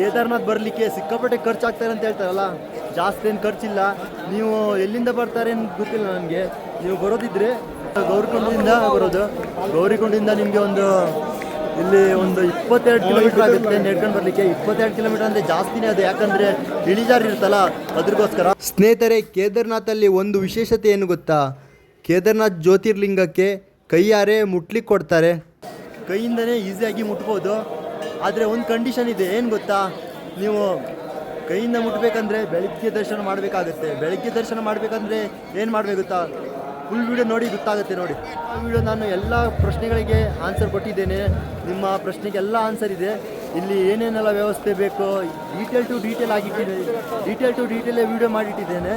ಕೇದಾರ್ನಾಥ್ ಬರಲಿಕ್ಕೆ ಸಿಕ್ಕಾಪಟ್ಟೆ ಖರ್ಚು ಆಗ್ತಾರೆ ಅಂತ ಹೇಳ್ತಾರಲ್ಲ, ಜಾಸ್ತಿ ಏನು ಖರ್ಚಿಲ್ಲ. ನೀವು ಎಲ್ಲಿಂದ ಬರ್ತಾರೆ ಅಂತ ಗೊತ್ತಿಲ್ಲ ನನಗೆ. ನೀವು ಬರೋದಿದ್ರೆ ಗೌರಿಕೊಂಡಿಂದ ಬರೋದು. ಗೌರಿಕೊಂಡಿಂದ ನಿಮಗೆ ಒಂದು, ಇಲ್ಲಿ ಒಂದು ಇಪ್ಪತ್ತೆರಡು ಕಿಲೋಮೀಟರ್ ಆಗುತ್ತೆ ನಡ್ಕೊಂಡು ಬರಲಿಕ್ಕೆ. ಇಪ್ಪತ್ತೆರಡು ಕಿಲೋಮೀಟರ್ ಅಂದರೆ ಜಾಸ್ತಿನೇ ಅದು. ಯಾಕಂದರೆ ಇಳಿಜಾರು ಇರುತ್ತಲ್ಲ ಅದಕ್ಕೋಸ್ಕರ ಸ್ನೇಹಿತರೆ, ಕೇದಾರ್ನಾಥಲ್ಲಿ ಒಂದು ವಿಶೇಷತೆ ಏನು ಗೊತ್ತಾ? ಕೇದಾರ್ನಾಥ್ ಜ್ಯೋತಿರ್ಲಿಂಗಕ್ಕೆ ಕೈಯಾರೆ ಮುಟ್ಲಿಕ್ಕೆ ಕೊಡ್ತಾರೆ. ಕೈಯಿಂದನೇ ಈಸಿಯಾಗಿ ಮುಟ್ಬೋದು. ಆದರೆ ಒಂದು ಕಂಡೀಷನ್ ಇದೆ, ಏನು ಗೊತ್ತಾ? ನೀವು ಕೈಯಿಂದ ಮುಟ್ಬೇಕಂದ್ರೆ ಬೆಳಗ್ಗೆ ದರ್ಶನ ಮಾಡಬೇಕಾಗುತ್ತೆ. ಬೆಳಗ್ಗೆ ದರ್ಶನ ಮಾಡಬೇಕಂದ್ರೆ ಏನು ಮಾಡಬೇಕು ಗೊತ್ತಾ? ಫುಲ್ ವಿಡಿಯೋ ನೋಡಿ ಗೊತ್ತಾಗುತ್ತೆ ನೋಡಿ. ಆ ವಿಡಿಯೋ ನಾನು ಎಲ್ಲ ಪ್ರಶ್ನೆಗಳಿಗೆ ಆನ್ಸರ್ ಕೊಟ್ಟಿದ್ದೇನೆ. ನಿಮ್ಮ ಪ್ರಶ್ನೆಗೆಲ್ಲ ಆನ್ಸರ್ ಇದೆ. ಇಲ್ಲಿ ಏನೇನೆಲ್ಲ ವ್ಯವಸ್ಥೆ ಬೇಕು ಡೀಟೇಲ್ ಟು ಡೀಟೇಲ್ ಆಗಿಟ್ಟಿದ್ದೇನೆ ಡೀಟೇಲ್ ಟು ಡೀಟೇಲೇ ವಿಡಿಯೋ ಮಾಡಿಟ್ಟಿದ್ದೇನೆ.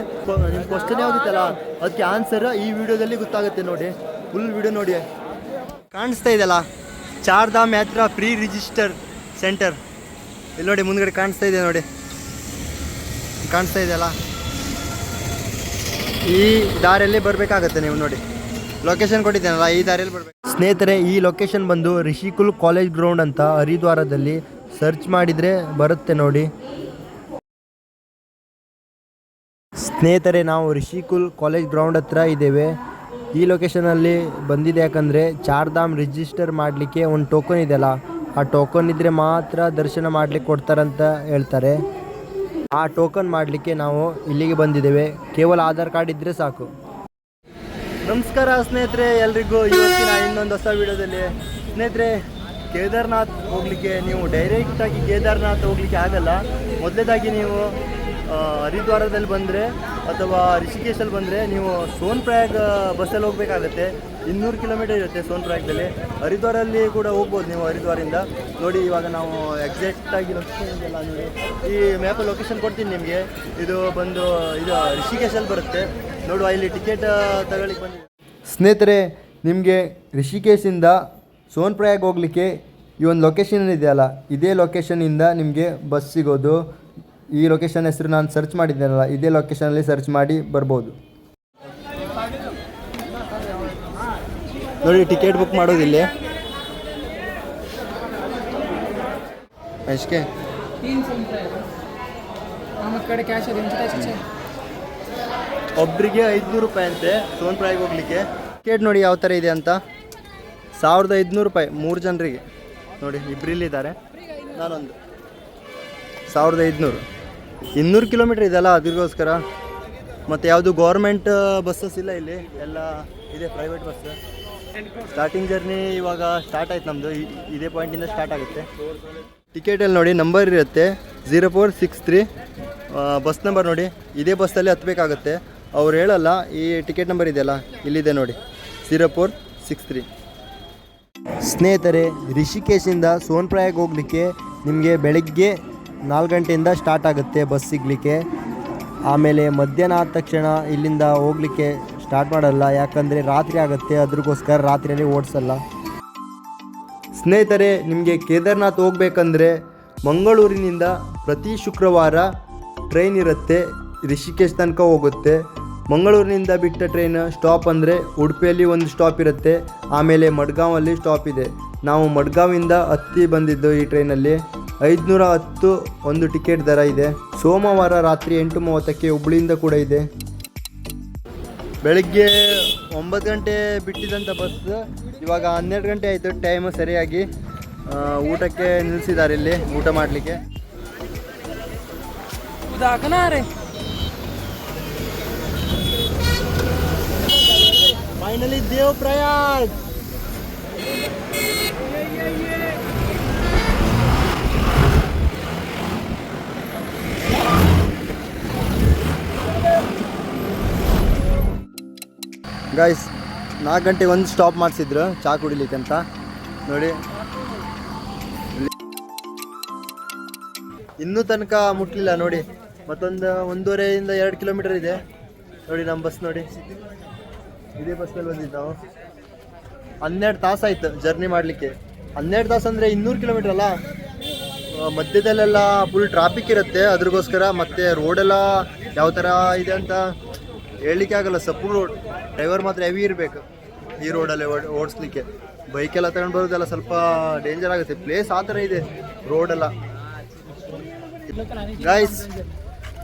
ನಿಮ್ಮ ಕ್ವಶನ್ ಯಾವುದಿತ್ತಲ್ಲ? ಅದಕ್ಕೆ ಆನ್ಸರ್ ಈ ವಿಡಿಯೋದಲ್ಲಿ ಗೊತ್ತಾಗುತ್ತೆ ನೋಡಿ. ಫುಲ್ ವಿಡಿಯೋ ನೋಡಿ. ಕಾಣಿಸ್ತಾ ಇದೆಯಲ್ಲ? ಚಾರ್ಧಾಮ್ ಯಾತ್ರಾ ಪ್ರೀ ರಿಜಿಸ್ಟರ್ ಸೆಂಟರ್ ಇಲ್ಲಿ ನೋಡಿ ಮುಂದ್ಗಡೆ ಕಾಣಿಸ್ತಾ ಇದೆ ನೋಡಿ. ಕಾಣಿಸ್ತಾ ಇದೆಯಲ್ಲ? ಈ ದಾರಿಯಲ್ಲಿ ಬರಬೇಕಾಗತ್ತೆ ನೀವು ನೋಡಿ. ಲೊಕೇಶನ್ ಕೊಟ್ಟಿದ್ದೇನಲ್ಲ, ಈ ದಾರಿಯಲ್ಲಿ ಬರಬೇಕು. ಸ್ನೇಹಿತರೆ, ಈ ಲೊಕೇಶನ್ ಬಂದು ರಿಷಿಕುಲ್ ಕಾಲೇಜ್ ಗ್ರೌಂಡ್ ಅಂತ ಹರಿದ್ವಾರದಲ್ಲಿ ಸರ್ಚ್ ಮಾಡಿದರೆ ಬರುತ್ತೆ ನೋಡಿ. ಸ್ನೇಹಿತರೆ, ನಾವು ರಿಷಿಕುಲ್ ಕಾಲೇಜ್ ಗ್ರೌಂಡ್ ಹತ್ರ ಇದ್ದೇವೆ. ಈ ಲೊಕೇಶನಲ್ಲಿ ಬಂದಿದೆ ಯಾಕಂದರೆ ಚಾರ್ಧಾಮ್ ರಿಜಿಸ್ಟರ್ ಮಾಡಲಿಕ್ಕೆ ಒಂದು ಟೋಕನ್ ಇದೆಯಲ್ಲ ಆ ಟೋಕನ್ ಇದ್ದರೆ ಮಾತ್ರ ದರ್ಶನ ಮಾಡ್ಲಿಕ್ಕೆ ಕೊಡ್ತಾರಂತ ಹೇಳ್ತಾರೆ. ಆ ಟೋಕನ್ ಮಾಡಲಿಕ್ಕೆ ನಾವು ಇಲ್ಲಿಗೆ ಬಂದಿದ್ದೇವೆ. ಕೇವಲ ಆಧಾರ್ ಕಾರ್ಡ್ ಇದ್ದರೆ ಸಾಕು. ನಮಸ್ಕಾರ ಸ್ನೇಹಿತರೆ, ಎಲ್ರಿಗೂ ಇವತ್ತಿನ ಇನ್ನೊಂದು ಹೊಸ ವಿಡಿಯೋದಲ್ಲಿ. ಸ್ನೇಹಿತರೆ, ಕೇದಾರ್ನಾಥ್ ಹೋಗಲಿಕ್ಕೆ ನೀವು ಡೈರೆಕ್ಟಾಗಿ ಕೇದಾರ್ನಾಥ್ ಹೋಗಲಿಕ್ಕೆ ಆಗಲ್ಲ. ಮೊದಲೇದಾಗಿ ನೀವು ಹರಿದ್ವಾರದಲ್ಲಿ ಬಂದರೆ ಅಥವಾ ರಿಷಿಕೇಶಲ್ಲಿ ಬಂದರೆ ನೀವು ಸೋನ್ ಪ್ರಯಾಗ್ ಬಸ್ಸಲ್ಲಿ ಹೋಗಬೇಕಾಗತ್ತೆ. ಇನ್ನೂರು ಕಿಲೋಮೀಟರ್ ಇರುತ್ತೆ ಸೋನ್ ಪ್ರಯಾಗದಲ್ಲಿ ಹರಿದ್ವಾರಲ್ಲಿ ಕೂಡ ಹೋಗ್ಬೋದು ನೀವು ಹರಿದ್ವಾರಿಂದ ನೋಡಿ, ಇವಾಗ ನಾವು ಎಕ್ಸಾಕ್ಟಾಗಿ ಲೊಕೇಶನ್ ಇದೆಲ್ಲ ನೋಡಿ. ಈ ಮ್ಯಾಪಲ್ಲಿ ಲೊಕೇಶನ್ ಕೊಡ್ತೀನಿ ನಿಮಗೆ. ಇದು ಬಂದು, ಇದು ರಿಷಿಕೇಶಲ್ಲಿ ಬರುತ್ತೆ. ನೋಡುವ, ಇಲ್ಲಿ ಟಿಕೆಟ್ ತಗೊಳ್ಳಿಕ್ಕೆ ಬಂದಿದೆ ಸ್ನೇಹಿತರೆ, ನಿಮಗೆ ರಿಷಿಕೇಶಿಂದ ಸೋನ್ ಪ್ರಯಾಗ್ ಹೋಗಲಿಕ್ಕೆ ಈ ಒಂದು ಲೊಕೇಶನ್ ಇದೆಯಲ್ಲ, ಇದೇ ಲೊಕೇಶನಿಂದ ನಿಮಗೆ ಬಸ್ ಸಿಗೋದು. ಈ ಲೊಕೇಶನ್ ಹೆಸರು ನಾನು ಸರ್ಚ್ ಮಾಡಿದ್ದೇನಲ್ಲ, ಇದೇ ಲೊಕೇಶನಲ್ಲಿ ಸರ್ಚ್ ಮಾಡಿ ಬರ್ಬೋದು. ನೋಡಿ ಟಿಕೆಟ್ ಬುಕ್ ಮಾಡೋದಿಲ್ಲ ಅಷ್ಟೇ ಒಬ್ಬರಿಗೆ ಐದುನೂರು ರೂಪಾಯಿ ಅಂತೆ, ಸೋನ್ ಪ್ರಾಯಿಗೆ ಹೋಗ್ಲಿಕ್ಕೆ. ಟಿಕೆಟ್ ನೋಡಿ ಯಾವ ಥರ ಇದೆ ಅಂತ. ಸಾವಿರದ ಐದುನೂರು ರೂಪಾಯಿ, ಮೂರು ಜನರಿಗೆ. ನೋಡಿ ಇಬ್ಬರಿಲ್ಲಿದ್ದಾರೆ ನಾನೊಂದು. ಸಾವಿರದ ಐದುನೂರು. ಇನ್ನೂರು ಕಿಲೋಮೀಟ್ರ್ ಇದೆಲ್ಲ ಅದಕ್ಕೋಸ್ಕರ ಮತ್ತು ಯಾವುದು ಗೌರ್ಮೆಂಟ್ ಬಸ್ಸಸ್ ಇಲ್ಲ ಇಲ್ಲಿ? ಎಲ್ಲ ಇದೆ ಪ್ರೈವೇಟ್ ಬಸ್ ಸ್ಟಾರ್ಟಿಂಗ್ ಜರ್ನಿ ಇವಾಗ ಸ್ಟಾರ್ಟ್ ಆಯ್ತು ನಮ್ಮದು ಇದೇ ಪಾಯಿಂಟಿಂದ ಸ್ಟಾರ್ಟ್ ಆಗುತ್ತೆ. ಟಿಕೆಟಲ್ಲಿ ನೋಡಿ ನಂಬರ್ ಇರುತ್ತೆ zero four six three bus number ನೋಡಿ. ಇದೇ ಬಸ್ಸಲ್ಲಿ ಹತ್ತಬೇಕಾಗುತ್ತೆ ಅವ್ರು ಹೇಳಲ್ಲ, ಈ ಟಿಕೆಟ್ ನಂಬರ್ ಇದೆಯಲ್ಲ, ಇಲ್ಲಿದೆ ನೋಡಿ. ಝೀರೋ ಫೋರ್ ಸಿಕ್ಸ್ ತ್ರೀ ಸ್ನೇಹಿತರೆ, ರಿಷಿಕೇಶಿಂದ ಸೋನ್ಪ್ರಾಯಕ್ಕೆ ಹೋಗಲಿಕ್ಕೆ ನಿಮಗೆ ಬೆಳಗ್ಗೆ ನಾಲ್ಕು ಗಂಟೆಯಿಂದ ಸ್ಟಾರ್ಟ್ ಆಗುತ್ತೆ ಬಸ್ ಸಿಗಲಿಕ್ಕೆ. ಆಮೇಲೆ ಮಧ್ಯಾಹ್ನ ಆದ ತಕ್ಷಣ ಇಲ್ಲಿಂದ ಹೋಗಲಿಕ್ಕೆ ಸ್ಟಾರ್ಟ್ ಮಾಡಲ್ಲ, ಯಾಕಂದರೆ ರಾತ್ರಿ ಆಗುತ್ತೆ, ಅದ್ರಗೋಸ್ಕರ ರಾತ್ರಿಯಲ್ಲಿ ಓಡಿಸಲ್ಲ. ಸ್ನೇಹಿತರೆ, ನಿಮಗೆ ಕೇದಾರ್ನಾಥ್ ಹೋಗ್ಬೇಕಂದ್ರೆ ಮಂಗಳೂರಿನಿಂದ ಪ್ರತಿ ಶುಕ್ರವಾರ ಟ್ರೈನ್ ಇರುತ್ತೆ, ರಿಷಿಕೇಶ್ ತನಕ ಹೋಗುತ್ತೆ. ಮಂಗಳೂರಿನಿಂದ ಬಿಟ್ಟ ಟ್ರೈನ್ ಸ್ಟಾಪ್ ಅಂದರೆ ಉಡುಪಿಯಲ್ಲಿ ಒಂದು ಸ್ಟಾಪ್ ಇರುತ್ತೆ, ಆಮೇಲೆ ಮಡ್ಗಾಂವಲ್ಲಿ ಸ್ಟಾಪ್ ಇದೆ. ನಾವು ಮಡ್ಗಾವಿಂದ ಹತ್ತಿ ಬಂದಿದ್ದು ಈ ಟ್ರೈನಲ್ಲಿ. ಐದುನೂರ ಹತ್ತು ಒಂದು ಟಿಕೆಟ್ ದರ ಇದೆ. ಸೋಮವಾರ ರಾತ್ರಿ ಎಂಟು ಮೂವತ್ತಕ್ಕೆ ಹುಬ್ಳಿಯಿಂದ ಕೂಡ ಇದೆ. ಬೆಳಗ್ಗೆ ಒಂಬತ್ತು ಗಂಟೆ ಬಿಟ್ಟಿದ್ದಂಥ ಬಸ್ ಇವಾಗ ಹನ್ನೆರಡು ಗಂಟೆ ಆಯಿತು ಟೈಮು ಸರಿಯಾಗಿ ಊಟಕ್ಕೆ ನಿಲ್ಲಿಸಿದ್ದಾರೆ ಇಲ್ಲಿ, ಊಟ ಮಾಡಲಿಕ್ಕೆ. ಫೈನಲಿ ದೇವ್ ಪ್ರಯಾಣ ಗಾಯ್ಸ್ ನಾಲ್ಕು ಗಂಟೆಗೆ ಒಂದು ಸ್ಟಾಪ್ ಮಾಡಿಸಿದ್ರು, ಚಾ ಕುಡಿಲಿಕ್ಕೆ ಅಂತ. ನೋಡಿ. ಇನ್ನೂ ತನಕ ಮುಟ್ಲಿಲ್ಲ, ನೋಡಿ. ಮತ್ತೊಂದು ಒಂದೂವರೆಯಿಂದ ಎರಡು ಕಿಲೋಮೀಟರ್ ಇದೆ. ನೋಡಿ, ನಮ್ಮ ಬಸ್ ನೋಡಿ. ಇದೇ ಬಸ್ನಲ್ಲಿ ಬಂದಿದ್ದು ನಾವು. ಹನ್ನೆರಡು ತಾಸಾಯ್ತು ಜರ್ನಿ ಮಾಡಲಿಕ್ಕೆ. ಹನ್ನೆರಡು ತಾಸು ಅಂದರೆ ಇನ್ನೂರು ಕಿಲೋಮೀಟರ್ ಅಲ್ಲ? ಮಧ್ಯದಲ್ಲೆಲ್ಲ ಫುಲ್ ಟ್ರಾಫಿಕ್ ಇರುತ್ತೆ. ಅದ್ರಗೋಸ್ಕರ ಮತ್ತೆ ರೋಡೆಲ್ಲ ಯಾವ ಥರ ಇದೆ ಅಂತ ಹೇಳಲಿಕ್ಕೆ ಆಗಲ್ಲ. ಸಪ್ಪು ರೋಡ್ ಡ್ರೈವರ್ ಮಾತ್ರ ಹೆವಿ ಇರಬೇಕು. ಈ ರೋಡಲ್ಲಿ ಓಡಿಸ್ಲಿಕ್ಕೆ. ಬೈಕೆಲ್ಲ ತಗೊಂಡು ಬರೋದೆಲ್ಲ ಸ್ವಲ್ಪ ಡೇಂಜರ್ ಆಗುತ್ತೆ. ಪ್ಲೇಸ್ ಆ ಥರ ಇದೆ ರೋಡೆಲ್ಲ. ಗೈಸ್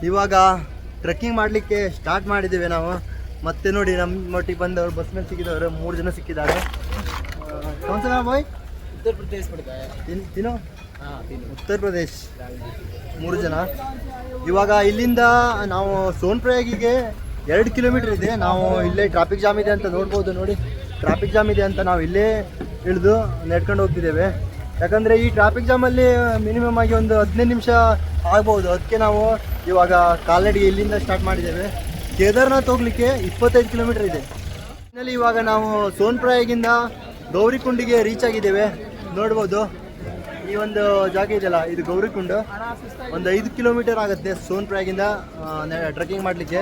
ಇವಾಗ ಟ್ರೆಕ್ಕಿಂಗ್ ಮಾಡಲಿಕ್ಕೆ ಸ್ಟಾರ್ಟ್ ಮಾಡಿದ್ದೀವಿ ನಾವು. ಮತ್ತೆ ನೋಡಿ ನಮ್ಮ ಒಟ್ಟಿಗೆ ಬಂದವರು ಬಸ್ ಮೇಲೆ ಸಿಕ್ಕಿದವರು ಮೂರು ಜನ ಸಿಕ್ಕಿದ್ದಾರೆ. ಬಾಯ್ ಉತ್ತರ ಪ್ರದೇಶ ತಿನ್ನೋ. ಉತ್ತರ ಪ್ರದೇಶ. ಮೂರು ಜನ. ಇವಾಗ ಇಲ್ಲಿಂದ ನಾವು ಸೋನ್ಪ್ರಯಾಗಿಗೆ ಎರಡು ಕಿಲೋಮೀಟರ್ ಇದೆ. ನಾವು ಇಲ್ಲೇ ಟ್ರಾಫಿಕ್ ಜಾಮ್ ಇದೆ ಅಂತ ನೋಡ್ಬೋದು ನೋಡಿ. ಟ್ರಾಫಿಕ್ ಜಾಮ್ ಇದೆ ಅಂತ ನಾವು ಇಲ್ಲೇ ಇಳಿದು ನಡ್ಕೊಂಡು ಹೋಗ್ತಿದ್ದೇವೆ. ಯಾಕಂದರೆ ಈ ಟ್ರಾಫಿಕ್ ಜಾಮಲ್ಲಿ ಮಿನಿಮಮ್ ಆಗಿ ಒಂದು ಹದಿನೈದು ನಿಮಿಷ ಆಗ್ಬೋದು. ಅದಕ್ಕೆ ನಾವು ಇವಾಗ ಕಾಲ್ನಡಿಗೆ ಇಲ್ಲಿಂದ ಸ್ಟಾರ್ಟ್ ಮಾಡಿದ್ದೇವೆ. ಕೇದಾರ್ನಾಥ್ ಹೋಗ್ಲಿಕ್ಕೆ ಇಪ್ಪತ್ತೈದು ಕಿಲೋಮೀಟರ್ ಇದೆ. ಇವಾಗ ನಾವು ಸೋನ್ಪ್ರಾಯಗಿಂದ ಗೌರಿಕುಂಡಿಗೆ ರೀಚ್ ಆಗಿದ್ದೇವೆ. ನೋಡ್ಬೋದು. ಈ ಒಂದು ಜಾಗ ಇದೆಯಲ್ಲ ಇದು ಗೌರಿಕುಂಡ ಒಂದು ಐದು ಕಿಲೋಮೀಟರ್ ಆಗುತ್ತೆ ಸೋನ್ಪ್ರಯಾಗಿಂದ ಟ್ರೆಕ್ಕಿಂಗ್ ಮಾಡಲಿಕ್ಕೆ.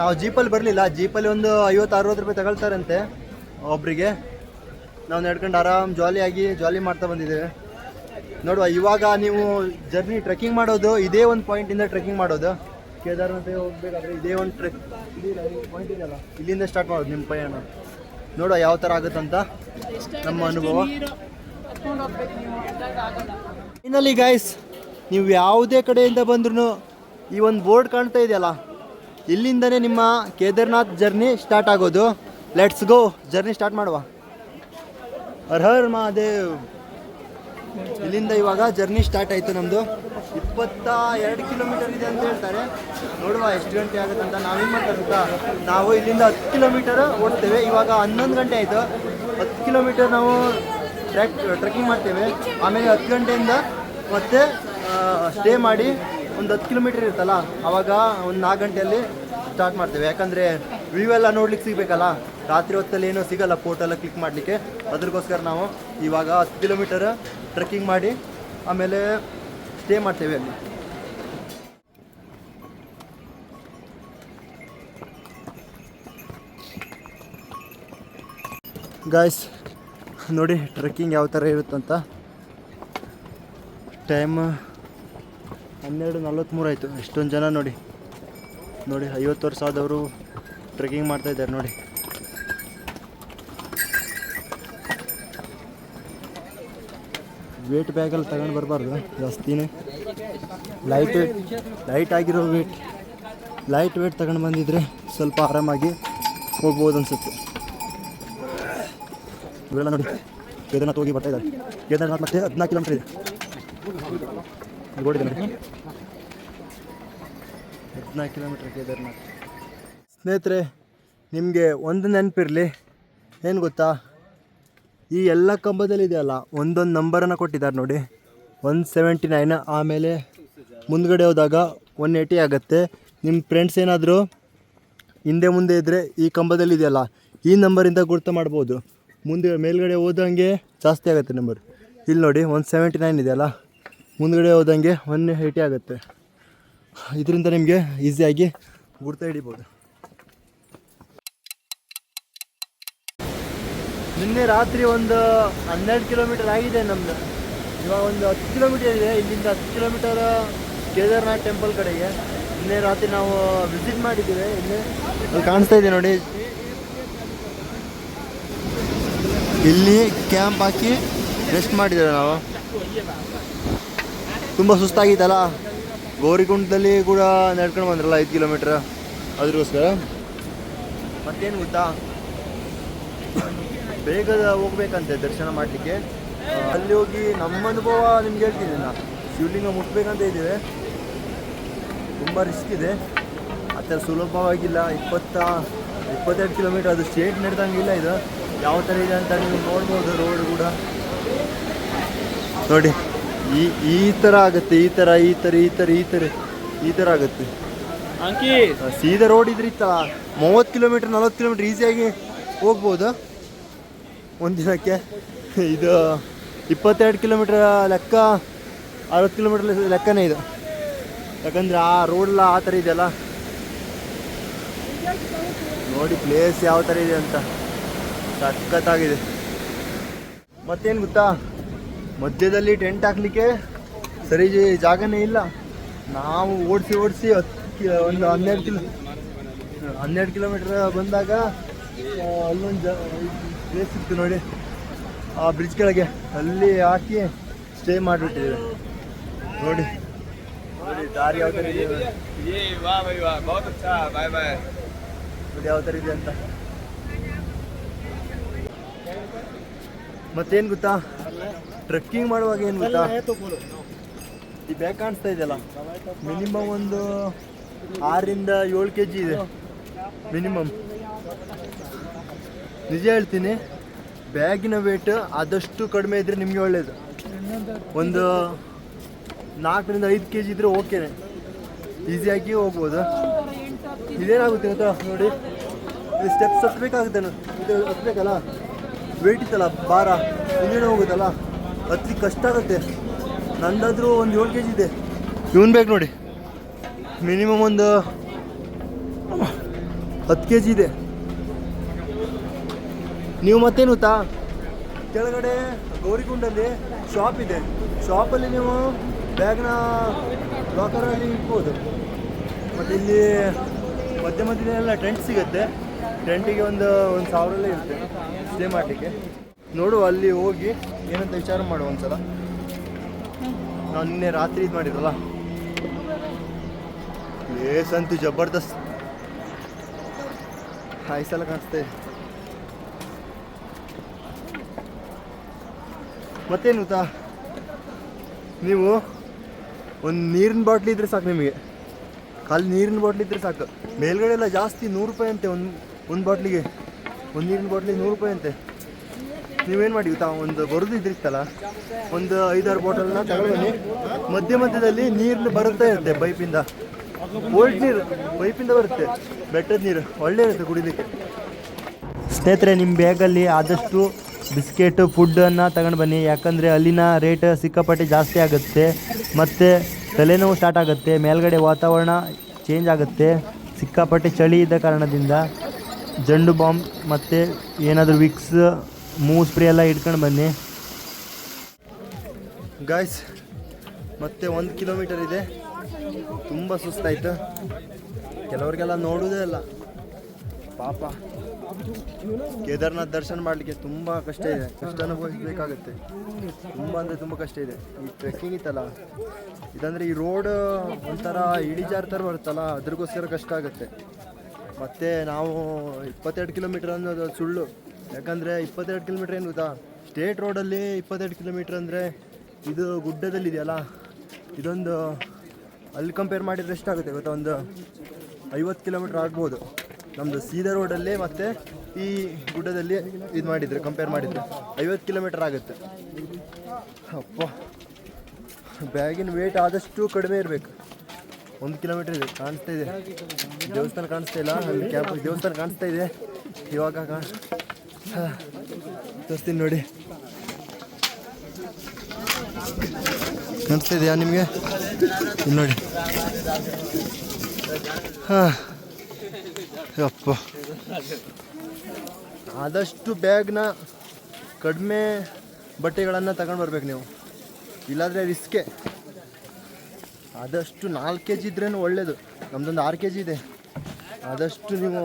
ನಾವು ಜೀಪಲ್ಲಿ ಬರಲಿಲ್ಲ ಜೀಪಲ್ಲಿ ಒಂದು ಐವತ್ತು ಅರವತ್ತು ರೂಪಾಯಿ ತಗೊಳ್ತಾರಂತೆ ಒಬ್ಬರಿಗೆ ನಾವು ನಡ್ಕೊಂಡು ಆರಾಮ್ ಆಗಿ ಜಾಲಿ ಮಾಡ್ತಾ ಬಂದಿದ್ದೇವೆ. ನೋಡುವ ಇವಾಗ ನೀವು ಜರ್ನಿ ಟ್ರೆಕ್ಕಿಂಗ್ ಮಾಡೋದು ಇದೇ ಒಂದು ಪಾಯಿಂಟಿಂದ ಟ್ರೆಕ್ಕಿಂಗ್ ಮಾಡೋದು. ಕೇದಾರ್ನಾಥ ಹೋಗ್ಬೇಕಾದ್ರೆ ಇದೇ ಒಂದು ಟ್ರೆಕ್ ಪಾಯಿಂಟ್ ಇದೆಯಲ್ಲ ಇಲ್ಲಿಂದ ಸ್ಟಾರ್ಟ್ ಮಾಡೋದು ನಿಮ್ಮ ಪಯಣ ನೋಡುವ ಯಾವ ಥರ ಆಗುತ್ತಂತ ನಮ್ಮ ಅನುಭವ. ಫೈನಲಿ ಗೈಸ್ ನೀವು ಯಾವುದೇ ಕಡೆಯಿಂದ ಬಂದ್ರೂ ಈ ಒಂದು ಬೋರ್ಡ್ ಕಾಣ್ತಾ ಇದೆಯಲ್ಲ, ಇಲ್ಲಿಂದನೇ ನಿಮ್ಮ ಕೇದಾರ್ನಾಥ್ ಜರ್ನಿ ಸ್ಟಾರ್ಟ್ ಆಗೋದು. ಲೆಟ್ಸ್ ಗೋ ಜರ್ನಿ ಸ್ಟಾರ್ಟ್ ಮಾಡುವ. ಹರ್ ಮಹಾದೇವ್. ಇಲ್ಲಿಂದ ಇವಾಗ ಜರ್ನಿ ಸ್ಟಾರ್ಟ್ ಆಯಿತು ನಮ್ಮದು ಇಪ್ಪತ್ತ ಎರಡು ಕಿಲೋಮೀಟರ್ ಇದೆ ಅಂತ ಹೇಳ್ತಾರೆ. ನೋಡುವ ಎಷ್ಟು ಗಂಟೆ ಆಗುತ್ತೆ ಅಂತ ನಾವೇನು ಮಾಡ್ತಾರೆ ನಾವು ಇಲ್ಲಿಂದ ಹತ್ತು ಕಿಲೋಮೀಟರ್ ಓಡ್ತೇವೆ. ಇವಾಗ ಹನ್ನೊಂದು ಗಂಟೆ ಆಯಿತು. ಹತ್ತು ಕಿಲೋಮೀಟರ್ ನಾವು ಟ್ರ್ಯಾಕ್, ಟ್ರೆಕ್ಕಿಂಗ್ ಮಾಡ್ತೇವೆ. ಆಮೇಲೆ ಹತ್ತು ಗಂಟೆಯಿಂದ ಮತ್ತೆ ಸ್ಟೇ ಮಾಡಿ ಒಂದು ಹತ್ತು ಕಿಲೋಮೀಟರ್ ಇರುತ್ತಲ್ಲ ಆವಾಗ ಒಂದು ನಾಲ್ಕು ಗಂಟೆಯಲ್ಲಿ ಸ್ಟಾರ್ಟ್ ಮಾಡ್ತೇವೆ. ಯಾಕಂದರೆ ವ್ಯೂ ಎಲ್ಲ ನೋಡ್ಲಿಕ್ಕೆ ಸಿಗಬೇಕಲ್ಲ. ರಾತ್ರಿ ಹೊತ್ತಲ್ಲಿ ಏನೂ ಸಿಗಲ್ಲ ಫೋಟೋ ಕ್ಲಿಕ್ ಮಾಡಲಿಕ್ಕೆ. ಅದಕ್ಕೋಸ್ಕರ ನಾವು ಇವಾಗ ಹತ್ತು ಕಿಲೋಮೀಟರ್ ಟ್ರೆಕ್ಕಿಂಗ್ ಮಾಡಿ ಆಮೇಲೆ ಸ್ಟೇ ಮಾಡ್ತೇವೆ. ಅಲ್ಲಿ ಗಾಯ್ಸ್ ನೋಡಿ ಟ್ರೆಕ್ಕಿಂಗ್ ಯಾವ ಥರ ಇರುತ್ತಂತ. ಟೈಮ್ ಹನ್ನೆರಡು ನಲ್ವತ್ತ್ಮೂರು ಆಯಿತು. ಎಷ್ಟೊಂದು ಜನ ನೋಡಿ. ನೋಡಿ, ಐವತ್ತು ವರ್ಷ ಆದವರು ಟ್ರೆಕ್ಕಿಂಗ್ ಮಾಡ್ತಾ ಇದ್ದಾರೆ ನೋಡಿ. ವೇಟ್ ಬ್ಯಾಗಲ್ಲಿ ತಗೊಂಡು ಬರಬಾರ್ದು. ಜಾಸ್ತಿನೇ. ಲೈಟ್ ವೇಟ್ ಲೈಟ್ ಆಗಿರೋ ವೇಟ್ ಲೈಟ್ ವೇಟ್ ತಗೊಂಡು ಬಂದಿದ್ರೆ ಸ್ವಲ್ಪ ಆರಾಮಾಗಿ ಹೋಗ್ಬೋದು ಅನ್ಸುತ್ತೆ. ಇವೆಲ್ಲ ನೋಡಿ. ಕೇದಾರ್ನಾಥ್ ಹೋಗಿ ಬರ್ತಾ ಇದ್ದಾರೆ. ಕೇದಾರ್ನಾಥ್ ಮತ್ತೆ ಹದಿನಾಲ್ಕು ಕಿಲೋಮೀಟರ್ ಇದೆ. ಹದಿನಾಲ್ಕು ಕಿಲೋಮೀಟರ್ ಕೇದಾರ್ನಾಥ್. ಸ್ನೇಹಿತರೆ, ನಿಮಗೆ ಒಂದು ನೆನಪಿರಲಿ. ಏನು ಗೊತ್ತಾ? ಈ ಎಲ್ಲ ಕಂಬದಲ್ಲಿ ಇದೆಯಲ್ಲ ಒಂದೊಂದು ನಂಬರನ್ನು ಕೊಟ್ಟಿದ್ದಾರೆ ನೋಡಿ. ಒನ್ ಸೆವೆಂಟಿ ನೈನ್ ಆಮೇಲೆ ಮುಂದ್ಗಡೆ ಹೋದಾಗ ಒನ್ ಏಯ್ಟಿ ಆಗುತ್ತೆ. ನಿಮ್ಮ ಫ್ರೆಂಡ್ಸ್ ಏನಾದರೂ ಹಿಂದೆ ಮುಂದೆ ಇದ್ದರೆ ಈ ಕಂಬದಲ್ಲಿ ಇದೆಯಲ್ಲ, ಈ ನಂಬರಿಂದ ಗುರುತು ಮಾಡ್ಬೋದು. ಮುಂದೆ ಮೇಲ್ಗಡೆ ಹೋದಂಗೆ ಜಾಸ್ತಿ ಆಗುತ್ತೆ ನಂಬರ್ ಇಲ್ಲಿ ನೋಡಿ ಒನ್ ಸೆವೆಂಟಿ ನೈನ್ ಇದೆಯಲ್ಲ ಮುಂದ್ಗಡೆ ಹೋದಂಗೆ ಒನ್ ಏಯ್ಟಿ ಆಗುತ್ತೆ. ಇದರಿಂದ ನಿಮಗೆ ಈಸಿಯಾಗಿ ಗುರ್ತ ಹಿಡಿಬೋದು. ನಿನ್ನೆ ರಾತ್ರಿ ಒಂದು ಹನ್ನೆರಡು ಕಿಲೋಮೀಟರ್ ಆಗಿದೆ ನಮ್ಮದು ಇವಾಗ ಒಂದು ಹತ್ತು ಕಿಲೋಮೀಟರ್ ಇದೆ. ಇಲ್ಲಿಂದ ಹತ್ತು ಕಿಲೋಮೀಟರ್ ಕೇದಾರ್ನಾಥ್ ಟೆಂಪಲ್ ಕಡೆಗೆ. ನಿನ್ನೆ ರಾತ್ರಿ ನಾವು ವಿಸಿಟ್ ಮಾಡಿದ್ದೀವಿ. ಇಲ್ಲಿ ಕಾಣಿಸ್ತಾ ಇದೆ ನೋಡಿ. ಇಲ್ಲಿ ಕ್ಯಾಂಪ್ ಹಾಕಿ ರೆಸ್ಟ್ ಮಾಡಿದ್ದೇವೆ ನಾವು. ತುಂಬ ಸುಸ್ತಾಗಿತ್ತಲ್ಲ? ಗೌರಿಕುಂಡದಲ್ಲಿ ಕೂಡ ನಡ್ಕೊಂಡು ಬಂದ್ರಲ್ಲ ಐದು ಕಿಲೋಮೀಟ್ರ್ ಅದಕ್ಕೋಸ್ಕರ ಮತ್ತೇನು ಗೊತ್ತಾ ಬೇಗ ಹೋಗ್ಬೇಕಂತೆ ದರ್ಶನ ಮಾಡಲಿಕ್ಕೆ. ಅಲ್ಲಿ ಹೋಗಿ ನಮ್ಮ ಅನುಭವ ನಿಮ್ಗೆ ಹೇಳ್ತೀನಿ ನಾ ಶಿವಲಿಂಗ ಮುಟ್ಬೇಕಂತ ಇದ್ದೀವಿ. ತುಂಬ ರಿಸ್ಕ್ ಇದೆ. ಆ ಥರ ಸುಲಭವಾಗಿಲ್ಲ. ಇಪ್ಪತ್ತ, ಇಪ್ಪತ್ತೆರಡು ಕಿಲೋಮೀಟರ್ ಅದು ಸ್ಟೇಟ್ ನಡೆದಂಗಿಲ್ಲ ಇದು. ಯಾವ ಥರ ಇದೆ ಅಂತ ನೀವು ನೋಡ್ಬೋದು ರೋಡ್ ಕೂಡ. ನೋಡಿ ಈ ಈ ಥರ ಆಗುತ್ತೆ ಈ ಥರ ಈ ಥರ ಈ ಥರ ಈ ಥರ ಈ ಥರ ಆಗುತ್ತೆ. ಸೀದಾ ರೋಡ್ ಇದ್ರೆ ಇತ್ತಲ್ಲ ಮೂವತ್ತು ಕಿಲೋಮೀಟ್ರ್ ನಲ್ವತ್ತು ಕಿಲೋಮೀಟ್ರ್ ಈಸಿಯಾಗಿ ಹೋಗ್ಬೋದು? ಒಂದಿನಕ್ಕೆ ಇದು ಇಪ್ಪತ್ತೆರಡು ಕಿಲೋಮೀಟ್ರ್ ಲೆಕ್ಕ ಅರವತ್ತು ಕಿಲೋಮೀಟ್ರ್ ಲೆಕ್ಕನೇ ಇದು. ಯಾಕಂದರೆ ಆ ರೋಡೆಲ್ಲ ಆ ಥರ ಇದೆಯಲ್ಲ? ನೋಡಿ ಪ್ಲೇಸ್ ಯಾವ ಥರ ಇದೆ ಅಂತ. ಸಖತ್ತಾಗಿದೆ. ಮತ್ತೇನು ಗೊತ್ತಾ? ಮಧ್ಯದಲ್ಲಿ ಟೆಂಟ್ ಹಾಕ್ಲಿಕ್ಕೆ ಸರಿ ಜಾಗನೇ ಇಲ್ಲ. ನಾವು ಓಡಿಸಿ ಓಡಿಸಿ ಹತ್ತು ಒಂದು ಹನ್ನೆರಡು ಕಿಲೋ ಹನ್ನೆರಡು ಕಿಲೋಮೀಟ್ರ್ ಬಂದಾಗ ಅಲ್ಲೊಂದು ಜ ಪ್ಲೇಸ್ ಸಿಕ್ತು ನೋಡಿ. ಆ ಬ್ರಿಡ್ಜ್ ಕೆಳಗೆ. ಅಲ್ಲಿ ಹಾಕಿ ಸ್ಟೇ ಮಾಡಿಬಿಟ್ಟಿದ್ದೆ ನೋಡಿ. ನೋಡಿ ದಾರಿ ಯಾವ ಥರ ಇದೆ. ನೋಡಿ ಯಾವ ಥರ ಇದೆ ಅಂತ. ಮತ್ತೇನು ಗೊತ್ತಾ? ಟ್ರಕ್ಕಿಂಗ್ ಮಾಡುವಾಗ ಏನು ಗೊತ್ತಾ? ಈ ಬ್ಯಾಗ್ ಕಾಣಿಸ್ತಾ ಇದೆಯಲ್ಲ? ಮಿನಿಮಮ್ ಒಂದು ಆರರಿಂದ ಏಳು ಕೆ ಜಿ ಇದೆ. ಮಿನಿಮಮ್ ನಿಜ ಹೇಳ್ತೀನಿ, ಬ್ಯಾಗಿನ ವೇಟ್ ಆದಷ್ಟು ಕಡಿಮೆ ಇದ್ರೆ ನಿಮಗೆ ಒಳ್ಳೇದು. ಒಂದು ನಾಲ್ಕರಿಂದ ಐದು ಕೆ ಜಿ ಇದ್ರೆ ಓಕೆ ಈಸಿಯಾಗಿ ಹೋಗ್ಬೋದು. ಇದೇನಾಗುತ್ತೆ ಗೊತ್ತಾ? ನೋಡಿ ಸ್ಟೆಪ್ಸ್ ಹತ್ಬೇಕಾಗುತ್ತೆ ಇದು ಹತ್ಬೇಕಲ್ಲ? ವೆಯ್ಟ್ ಇತ್ತಲ್ಲ ಭಾರ. ಇನ್ನೇನು ಹೋಗುತ್ತಲ್ಲ? ಹತ್ತಿ ಕಷ್ಟ ಆಗುತ್ತೆ. ನಂದಾದ್ರೂ ಒಂದು ಏಳು ಕೆ ಜಿ ಇದೆ. ಇವನ್ ಬೇಕು ನೋಡಿ. ಮಿನಿಮಮ್ ಒಂದು ಹತ್ತು ಕೆ ಜಿ ಇದೆ. ನೀವು ಮತ್ತೇನು ಗೊತ್ತಾ ಕೆಳಗಡೆ ಗೌರಿಗುಂಡಲ್ಲಿ ಶಾಪ್ ಇದೆ. ಶಾಪಲ್ಲಿ ನೀವು ಬ್ಯಾಗ್ನ ಲಾಕರಲ್ಲಿ ಇಟ್ಬೋದು ಮತ್ತು ಇಲ್ಲಿ ಮಧ್ಯ ಮಧ್ಯದಲ್ಲೆಲ್ಲ ಟೆಂಟ್ ಸಿಗುತ್ತೆ ಟೆಂಟಿಗೆ ಒಂದು ಒಂದು ಸಾವಿರಲ್ಲೇ ಇರುತ್ತೆ. ಸ್ಟೇ ಮಾಡಲಿಕ್ಕೆ. ನೋಡು, ಅಲ್ಲಿ ಹೋಗಿ ಏನಂತ ವಿಚಾರ ಮಾಡು ಒಂದ್ಸಲ. ನಾನು ನಿನ್ನೆ ರಾತ್ರಿ ಇದು ಮಾಡಿರಲ್ಲ ಪ್ಲೇಸ್ ಅಂತೂ ಜಬರ್ದಸ್ತ್. ಹಾಯ್ ಸಲ ಕಾಣಿಸ್ತಾ ಮತ್ತೇನು ಗೊತ್ತಾ ನೀವು ಒಂದು ನೀರಿನ ಬಾಟ್ಲಿ ಇದ್ರೆ ಸಾಕು ನಿಮಗೆ. ಖಾಲಿ ನೀರಿನ ಬಾಟ್ಲಿ ಇದ್ರೆ ಸಾಕು. ಮೇಲ್ಗಡೆ ಎಲ್ಲ ಜಾಸ್ತಿ ನೂರು ರೂಪಾಯಿ ಅಂತೆ ಒಂದು ಒಂದು ಬಾಟ್ಲಿಗೆ. ಒಂದು ನೀರಿನ ಬಾಟ್ಲಿ ನೂರು ರೂಪಾಯಿ ಅಂತೆ. ನೀವೇನು ಮಾಡಿ ತಾವು ಒಂದು ಬರೋದು ಇದ್ರಿತ್ತಲ್ಲ? ಒಂದು ಐದಾರು ಬಾಟಲ್ನ ತಗೊಂಡ್ಬನ್ನಿ ಮಧ್ಯ ಮಧ್ಯದಲ್ಲಿ ನೀರು ಬರುತ್ತಾ ಇರುತ್ತೆ ಪೈಪಿಂದ. ಓಲ್ಡ್ ನೀರು, ಪೈಪಿಂದ ಬರುತ್ತೆ. ಬೆಟ್ಟದ ನೀರು, ಒಳ್ಳೆ ಇರುತ್ತೆ ಕುಡಿಲಿಕ್ಕೆ. ಸ್ನೇಹಿತರೆ ನಿಮ್ಮ ಬ್ಯಾಗಲ್ಲಿ ಆದಷ್ಟು ಬಿಸ್ಕೆಟು ಫುಡ್ಡನ್ನು ತಗೊಂಡು ಬನ್ನಿ. ಯಾಕಂದರೆ ಅಲ್ಲಿನ ರೇಟ್ ಸಿಕ್ಕಾಪಟ್ಟೆ ಜಾಸ್ತಿ ಆಗುತ್ತೆ. ಮತ್ತು ತಲೆನೋವು ಸ್ಟಾರ್ಟ್ ಆಗುತ್ತೆ. ಮೇಲ್ಗಡೆ ವಾತಾವರಣ ಚೇಂಜ್ ಆಗುತ್ತೆ. ಸಿಕ್ಕಾಪಟ್ಟೆ ಚಳಿ ಇದ್ದ ಕಾರಣದಿಂದ. ಜಂಡು ಬಾಂಬ್ ಮತ್ತು ಏನಾದರೂ ವಿಕ್ಸ್, ಮೂವ್ ಸ್ಪ್ರೇ ಎಲ್ಲ ಇಟ್ಕೊಂಡು ಬನ್ನಿ. ಗಾಯ್ಸ್ ಮತ್ತೆ ಒಂದು ಕಿಲೋಮೀಟರ್ ಇದೆ. ತುಂಬ ಸುಸ್ತಾಯಿತು. ಕೆಲವರಿಗೆಲ್ಲ ನೋಡೋದೇ ಇಲ್ಲ. ಪಾಪ. ಕೇದಾರ್ನಾಥ್ ದರ್ಶನ ಮಾಡಲಿಕ್ಕೆ ತುಂಬ ಕಷ್ಟ ಇದೆ. ಕಷ್ಟ ಅನುಭವಿಸಬೇಕಾಗುತ್ತೆ. ತುಂಬ ಅಂದರೆ ತುಂಬ ಕಷ್ಟ ಇದೆ. ಈ ಟ್ರೆಕ್ಕಿಂಗ್ ಇತ್ತಲ್ಲ, ಇದಂದರೆ ಈ ರೋಡ್ ಒಂಥರ ಇಳಿಜಾರು ಥರ ಬರುತ್ತಲ್ಲ, ಅದ್ರಗೋಸ್ಕರ ಕಷ್ಟ ಆಗುತ್ತೆ. ಮತ್ತು ನಾವು ಇಪ್ಪತ್ತೆರಡು ಕಿಲೋಮೀಟ್ರ್ ಅನ್ನೋದು ಸುಳ್ಳು. ಯಾಕಂದರೆ ಇಪ್ಪತ್ತೆರಡು ಕಿಲೋಮೀಟ್ರ್ ಏನು ಗೊತ್ತಾ? ಸ್ಟೇಟ್ ರೋಡಲ್ಲಿ ಇಪ್ಪತ್ತೆರಡು ಕಿಲೋಮೀಟ್ರ್ ಅಂದರೆ ಇದು ಗುಡ್ಡದಲ್ಲಿದೆಯಲ್ಲ? ಇದೊಂದು ಅಲ್ಲಿ ಕಂಪೇರ್ ಮಾಡಿದರೆ ಎಷ್ಟಾಗುತ್ತೆ ಗೊತ್ತಾ? ಒಂದು ಐವತ್ತು ಕಿಲೋಮೀಟ್ರ್ ಆಗ್ಬೋದು. ನಮ್ಮದು ಸೀದಾ ರೋಡಲ್ಲಿ ಮತ್ತು ಈ ಗುಡ್ಡದಲ್ಲಿ ಇದು ಮಾಡಿದರೆ ಕಂಪೇರ್ ಮಾಡಿದರೆ. ಐವತ್ತು ಕಿಲೋಮೀಟ್ರ್ ಆಗುತ್ತೆ. ಅಪ್ಪ, ಬ್ಯಾಗಿನ ವೇಟ್ ಆದಷ್ಟು ಕಡಿಮೆ ಇರಬೇಕು. ಒಂದು ಕಿಲೋಮೀಟರ್ ಇದೆ, ಕಾಣಿಸ್ತಾ ಇದೆ. ದೇವಸ್ಥಾನ ಕಾಣಿಸ್ತಾ ಇಲ್ಲ, ಅಲ್ಲಿ ಕ್ಯಾಬ್ ದೇವಸ್ಥಾನ ಕಾಣಿಸ್ತಾ ಇದೆ. ಇವಾಗ ತೋರಿಸ್ತೀನಿ ನೋಡಿ. ಕಾಣಿಸ್ತಾ ಇದೆಯಾ ನಿಮಗೆ? ನೋಡಿ. ಹಾಂ. ಅಪ್ಪ ಆದಷ್ಟು ಬ್ಯಾಗ್ನ ಕಡಿಮೆ ಬಟ್ಟೆಗಳನ್ನು ತಗೊಂಡು ಬರ್ಬೇಕು ನೀವು. ಇಲ್ಲಾಂದರೆ ರಿಸ್ಕೆ ಆದಷ್ಟು ನಾಲ್ಕು ಕೆ ಜಿ ಇದ್ರೇನು ಒಳ್ಳೆಯದು ನಮ್ಮದೊಂದು ಆರು ಕೆ ಜಿ ಇದೆ. ಆದಷ್ಟು ನೀವು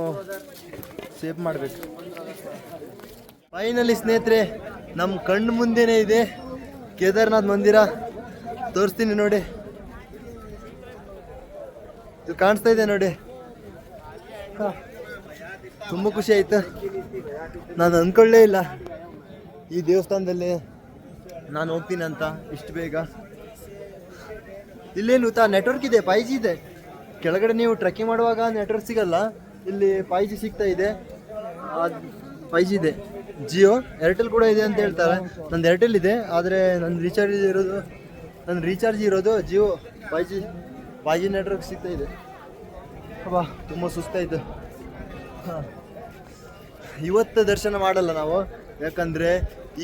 ಸೇವ್ ಮಾಡಬೇಕು. ಫೈನಲಿ ಸ್ನೇಹಿತರೆ ನಮ್ಮ ಕಣ್ಣು ಮುಂದೆನೇ ಇದೆ ಕೇದಾರ್ನಾಥ್ ಮಂದಿರ. ತೋರಿಸ್ತೀನಿ ನೋಡಿ. ಇದು ಕಾಣಿಸ್ತಾ ಇದೆ ನೋಡಿ. ತುಂಬ ಖುಷಿ ಆಯ್ತು. ನಾನು ಅಂದ್ಕೊಳ್ಳೇ ಇಲ್ಲ. ಈ ದೇವಸ್ಥಾನದಲ್ಲಿ ನಾನು ಹೋಗ್ತೀನಿ ಅಂತ, ಇಷ್ಟು ಬೇಗ. ಇಲ್ಲೇನು ಗೊತ್ತಾ ನೆಟ್ವರ್ಕ್ ಇದೆ ಫೈ ಜಿ ಇದೆ. ಕೆಳಗಡೆ ನೀವು ಟ್ರೆಕ್ಕಿಂಗ್ ಮಾಡುವಾಗ ನೆಟ್ವರ್ಕ್ ಸಿಗಲ್ಲ. ಇಲ್ಲಿ ಫೈ ಜಿ ಸಿಗ್ತಾ ಇದೆ. ಫೈ ಜಿ ಇದೆ. ಜಿಯೋ ಏರ್ಟೆಲ್ ಕೂಡ ಇದೆ ಅಂತ ಹೇಳ್ತಾರೆ. ನಂದು ಏರ್ಟೆಲ್ ಇದೆ, ಆದರೆ ನನ್ನ ರೀಚಾರ್ಜ್ ಇರೋದು ನನ್ನ ರೀಚಾರ್ಜ್ ಇರೋದು Jio five G five G network ಸಿಗ್ತಾ ಇದೆ. ಅಬ್ಬಾ ತುಂಬ ಸುಸ್ತಾಯಿತು ಹಾಂ. ಇವತ್ತು ದರ್ಶನ ಮಾಡಲ್ಲ ನಾವು. ಯಾಕಂದರೆ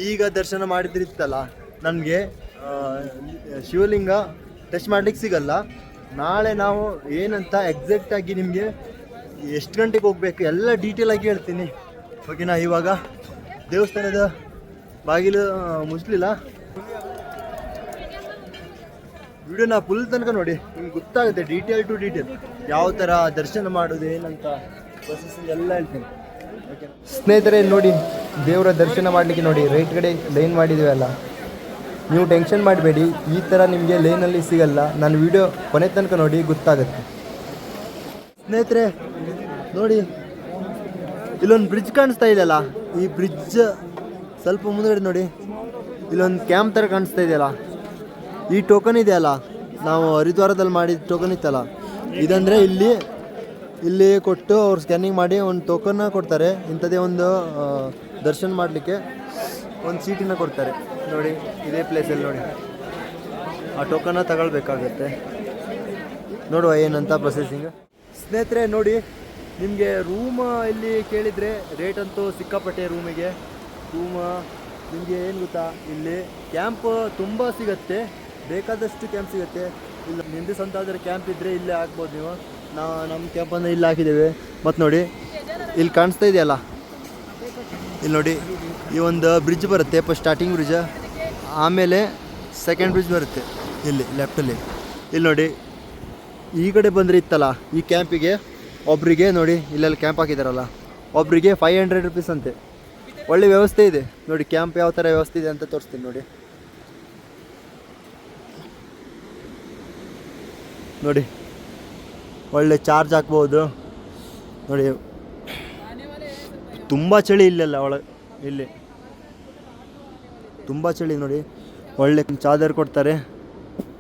ಈಗ ದರ್ಶನ ಮಾಡಿದ್ರಿತ್ತಲ್ಲ. ನನಗೆ ಶಿವಲಿಂಗ ಟಚ್ ಮಾಡ್ಲಿಕ್ಕೆ ಸಿಗಲ್ಲ. ನಾಳೆ ನಾವು ಏನಂತ ಎಕ್ಸಾಕ್ಟಾಗಿ ನಿಮಗೆ ಎಷ್ಟು ಗಂಟೆಗೆ ಹೋಗ್ಬೇಕು ಎಲ್ಲ ಡೀಟೇಲ್ ಆಗಿ ಹೇಳ್ತೀನಿ. ಓಕೆನಾ ಇವಾಗ ದೇವಸ್ಥಾನದ ಬಾಗಿಲು ಮುಚ್ಚಲಿಲ್ಲ ವಿಡಿಯೋನ ಫುಲ್ ತನಕ ನೋಡಿ. ನಿಮ್ಗೆ ಗೊತ್ತಾಗುತ್ತೆ ಡೀಟೇಲ್ ಟು ಡೀಟೇಲ್ ಯಾವ ಥರ ದರ್ಶನ ಮಾಡೋದು, ಏನಂತ ಪ್ರೊಸೆಸ್ ಎಲ್ಲ ಹೇಳ್ತೀನಿ. ಓಕೆ ಸ್ನೇಹಿತರೆ, ನೋಡಿ, ದೇವರ ದರ್ಶನ ಮಾಡಲಿಕ್ಕೆ ನೋಡಿ, ರೈಟ್ ಕಡೆ ಲೈನ್ ಮಾಡಿದ್ದೀವಲ್ಲ ನೀವು ಟೆನ್ಷನ್ ಮಾಡಬೇಡಿ, ಈ ಥರ ನಿಮಗೆ ಲೈನಲ್ಲಿ ಸಿಗಲ್ಲ. ನಾನು ವಿಡಿಯೋ ಕೊನೆ ತನಕ ನೋಡಿ ಗೊತ್ತಾಗುತ್ತೆ. ಸ್ನೇಹಿತರೆ, ನೋಡಿ, ಇಲ್ಲೊಂದು ಬ್ರಿಡ್ಜ್ ಕಾಣಿಸ್ತಾ ಇದೆಯಲ್ಲ? ಈ ಬ್ರಿಡ್ಜ್ ಸ್ವಲ್ಪ ಮುಂದುಗಡೆ ನೋಡಿ, ಇಲ್ಲೊಂದು ಕ್ಯಾಂಪ್ ಥರ ಕಾಣಿಸ್ತಾ ಇದೆಯಲ್ಲ? ಈ ಟೋಕನ್ ಇದೆಯಲ್ಲ ನಾವು ಹರಿದ್ವಾರದಲ್ಲಿ ಮಾಡಿದ ಟೋಕನ್ ಇತ್ತಲ್ಲ? ಇದಂದರೆ ಇಲ್ಲಿ ಇಲ್ಲಿ ಕೊಟ್ಟು ಅವ್ರು ಸ್ಕ್ಯಾನಿಂಗ್ ಮಾಡಿ ಒಂದು ಟೋಕನ್ನ ಕೊಡ್ತಾರೆ. ಇಂಥದ್ದೇ ಒಂದು ದರ್ಶನ ಮಾಡಲಿಕ್ಕೆ ಒಂದು ಸೀಟಿನ ಕೊಡ್ತಾರೆ. ನೋಡಿ, ಇದೇ ಪ್ಲೇಸಲ್ಲಿ ನೋಡಿ. ಆ ಟೋಕನ್ನ ತಗೊಳ್ಬೇಕಾಗತ್ತೆ. ನೋಡುವ ಏನಂತ ಪ್ರೊಸೆಸಿಂಗ್ ಸ್ನೇಹಿತರೆ, ನೋಡಿ, ನಿಮಗೆ ರೂಮ್ ಇಲ್ಲಿ ಕೇಳಿದರೆ ರೇಟ್ ಅಂತೂ ಸಿಕ್ಕಾಪಟ್ಟೆ ರೂಮಿಗೆ ರೂಮ ನಿಮಗೆ ಏನು ಗೊತ್ತಾ? ಇಲ್ಲಿ ಕ್ಯಾಂಪ್ ತುಂಬ ಸಿಗತ್ತೆ. ಬೇಕಾದಷ್ಟು ಕ್ಯಾಂಪ್ ಸಿಗುತ್ತೆ. ಇಲ್ಲ ನಿಂದು ಸ್ವಂತ ಆದರೆ ಕ್ಯಾಂಪ್ ಇದ್ದರೆ ಇಲ್ಲೇ ಹಾಕ್ಬೋದು ನೀವು. ನಾ ನಮ್ಮ ಕ್ಯಾಂಪನ್ನು ಇಲ್ಲಿ ಹಾಕಿದ್ದೇವೆ. ಮತ್ತು ನೋಡಿ, ಇಲ್ಲಿ ಕಾಣಿಸ್ತಾ ಇದೆಯಲ್ಲ? ಇಲ್ಲಿ ನೋಡಿ, ಈ ಒಂದು ಬ್ರಿಡ್ಜ್ ಬರುತ್ತೆ ಫಸ್ಟ್ ಸ್ಟಾರ್ಟಿಂಗ್ ಬ್ರಿಡ್ಜ್ ಆಮೇಲೆ ಸೆಕೆಂಡ್ ಬ್ರಿಡ್ಜ್ ಬರುತ್ತೆ. ಇಲ್ಲಿ ಲೆಫ್ಟಲ್ಲಿ ಇಲ್ಲಿ ನೋಡಿ, ಈ ಕಡೆ ಬಂದರೆ ಇತ್ತಲ್ಲ, ಈ ಕ್ಯಾಂಪಿಗೆ ಒಬ್ಬರಿಗೆ ನೋಡಿ, ಇಲ್ಲೆಲ್ಲ ಕ್ಯಾಂಪ್ ಹಾಕಿದಾರಲ್ಲ ಒಬ್ಬರಿಗೆ ಫೈವ್ ಹಂಡ್ರೆಡ್ ರುಪೀಸ್ ಅಂತೆ. ಒಳ್ಳೆ ವ್ಯವಸ್ಥೆ ಇದೆ. ನೋಡಿ ಕ್ಯಾಂಪ್ ಯಾವ ಥರ ವ್ಯವಸ್ಥೆ ಇದೆ ಅಂತ ತೋರಿಸ್ತೀನಿ ನೋಡಿ. ನೋಡಿ, ಒಳ್ಳೆ ಚಾರ್ಜ್ ಹಾಕ್ಬೋದು. ನೋಡಿ, ತುಂಬ ಚಳಿ ಇಲ್ಲೆಲ್ಲ ಒಳಗೆ, ಇಲ್ಲಿ. ತುಂಬ ಚಳಿ ನೋಡಿ. ಒಳ್ಳೆ ಚಾದರ್ ಕೊಡ್ತಾರೆ.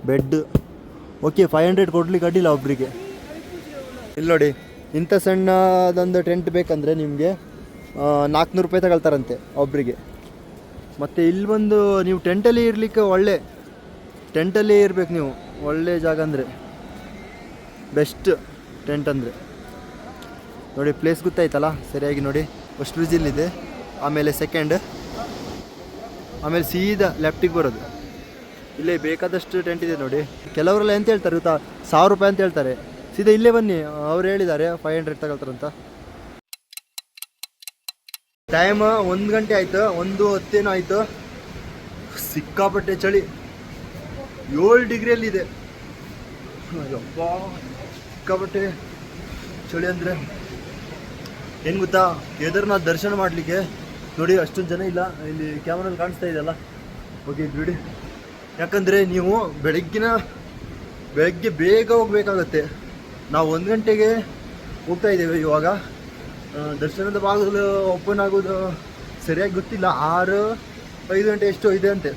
ಬೆಡ್ ಓಕೆ ಫೈವ್ ಹಂಡ್ರೆಡ್ ಕೊಡ್ಲಿಕ್ಕೆ ಅಡ್ಡಿಲ್ಲ ಒಬ್ಬರಿಗೆ ಇಲ್ಲಿ ನೋಡಿ, ಇಂಥ ಸಣ್ಣದೊಂದು ಟೆಂಟ್ ಬೇಕಂದರೆ ನಿಮಗೆ ನಾಲ್ಕುನೂರು ರೂಪಾಯಿ ತಗೊಳ್ತಾರಂತೆ ಒಬ್ಬರಿಗೆ ಮತ್ತು ಇಲ್ಲಿ ಬಂದು ನೀವು ಟೆಂಟಲ್ಲಿ ಇರಲಿಕ್ಕೆ ಒಳ್ಳೆ ಟೆಂಟಲ್ಲಿ ಇರಬೇಕು ನೀವು. ಒಳ್ಳೆ ಜಾಗ ಅಂದರೆ. ಬೆಸ್ಟ್ ಟೆಂಟ್ ಅಂದರೆ. ನೋಡಿ ಪ್ಲೇಸ್ ಗೊತ್ತಾಯ್ತಲ್ಲ? ಸರಿಯಾಗಿ ನೋಡಿ. ಫಸ್ಟ್ ಬ್ರಿಜಿಲ್ಲಿದೆ ಆಮೇಲೆ ಸೆಕೆಂಡ್ ಆಮೇಲೆ ಸೀದಾ ಲೆಫ್ಟಿಗೆ ಬರೋದು. ಇಲ್ಲೇ ಬೇಕಾದಷ್ಟು ಟೆಂಟ್ ಇದೆ ನೋಡಿ. ಕೆಲವರೆಲ್ಲ ಎಂತ ಹೇಳ್ತಾರೆ ಗೊತ್ತಾ? ಸಾವಿರ ರೂಪಾಯಿ ಅಂತ ಹೇಳ್ತಾರೆ. ಸೀದಾ ಇಲ್ಲೇ ಬನ್ನಿ. ಅವ್ರು ಹೇಳಿದ್ದಾರೆ ಫೈವ್ ಹಂಡ್ರೆಡ್ ತಗೊಳ್ತಾರಂತ ಟೈಮ್ ಒಂದು ಗಂಟೆ ಆಯಿತು, ಒಂದು ಹೊತ್ತೇನೋ ಆಯಿತು. ಸಿಕ್ಕಾಪಟ್ಟೆ ಚಳಿ. ಏಳು ಡಿಗ್ರಿಯಲ್ಲಿದೆ ಅಯ್ಯಪ್ಪ, ಸಿಕ್ಕಾಪಟ್ಟೆ ಚಳಿ ಅಂದರೆ. ಏನು ಗೊತ್ತಾ? ಕೇದಾರ್ನಾಥ್ ದರ್ಶನ ಮಾಡಲಿಕ್ಕೆ ನೋಡಿ, ಅಷ್ಟೊಂದು ಜನ ಇಲ್ಲ. ಇಲ್ಲಿ ಕ್ಯಾಮ್ರಲ್ಲಿ ಕಾಣಿಸ್ತಾ ಇದೆಯಲ್ಲ ಓಕೆ ಬಿಡಿ. ಯಾಕಂದರೆ ನೀವು ಬೆಳಗ್ಗಿನ, ಬೆಳಗ್ಗೆ ಬೇಗ ಹೋಗ್ಬೇಕಾಗತ್ತೆ. ನಾವು ಒಂದು ಗಂಟೆಗೆ ಹೋಗ್ತಾ ಇದ್ದೇವೆ ಇವಾಗ. ದರ್ಶನದ ಭಾಗದಲ್ಲಿ ಓಪನ್ ಆಗೋದು ಸರಿಯಾಗಿ ಗೊತ್ತಿಲ್ಲ. ಆರು, ಐದು ಗಂಟೆ ಎಷ್ಟು ಇದೆ ಅಂತೆ.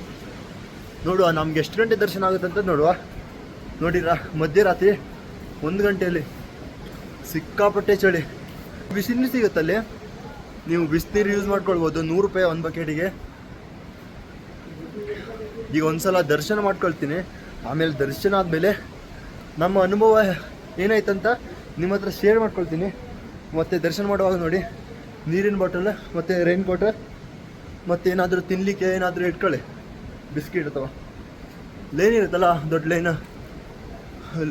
ನೋಡುವ, ನಮ್ಗೆ ಎಷ್ಟು ಗಂಟೆ ದರ್ಶನ ಆಗುತ್ತೆ ಅಂತ ನೋಡುವ. ನೋಡಿರಾ ಮಧ್ಯರಾತ್ರಿ ಒಂದು ಗಂಟೆಯಲ್ಲಿ ಸಿಕ್ಕಾಪಟ್ಟೆ ಚಳಿ. ಬಿಸಿಲು ಸಿಗುತ್ತಲ್ಲಿ? ನೀವು ಬಿಸ್ನೀರು ಯೂಸ್ ಮಾಡ್ಕೊಳ್ಬೋದು, ನೂರು ರೂಪಾಯಿ ಒಂದು ಬಕೆಟಿಗೆ ಈಗ ಒಂದ್ಸಲ ದರ್ಶನ ಮಾಡ್ಕೊಳ್ತೀನಿ. ಆಮೇಲೆ ದರ್ಶನ ಆದಮೇಲೆ ನಮ್ಮ ಅನುಭವ ಏನಾಯ್ತಂತ ನಿಮ್ಮ ಹತ್ರ ಶೇರ್ ಮಾಡ್ಕೊಳ್ತೀನಿ. ಮತ್ತು ದರ್ಶನ ಮಾಡುವಾಗ ನೋಡಿ, ನೀರಿನ ಬಾಟಲ್ ಮತ್ತು ರೈನ್ ಬಾಟಲ್ ಮತ್ತು ಏನಾದರೂ ತಿನ್ನಲಿಕ್ಕೆ ಏನಾದರೂ ಇಟ್ಕೊಳ್ಳಿ. ಬಿಸ್ಕಿಟ್ ಅಥವಾ ಲೈನ್ ಇರುತ್ತಲ್ಲ ದೊಡ್ಡ ಲೈನ್